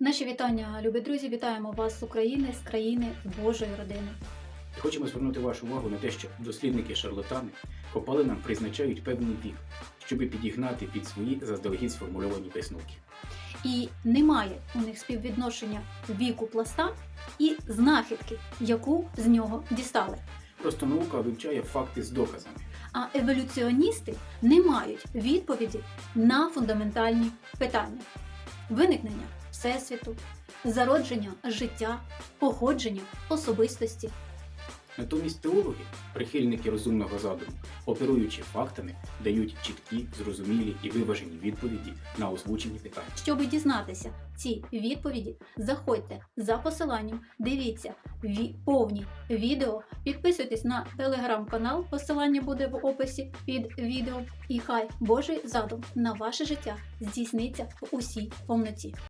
Наші вітання, любі друзі, вітаємо вас з України, з країни, з Божої родини. Хочемо звернути вашу увагу на те, що дослідники-шарлатани копалинам призначають певний вік, щоб підігнати під свої заздалегідь сформульовані висновки. І немає у них співвідношення віку пласта і знахідки, яку з нього дістали. Просто наука вивчає факти з доказами. А еволюціоністи не мають відповіді на фундаментальні питання: виникнення всесвіту, зародження життя, походження особистості. Натомість теологи, прихильники розумного задуму, оперуючи фактами, дають чіткі, зрозумілі і виважені відповіді на озвучені питання. Щоб дізнатися ці відповіді, заходьте за посиланням, дивіться ві- повні відео, підписуйтесь на телеграм-канал, посилання буде в описі під відео. І хай Божий задум на ваше життя здійсниться в усій повноті.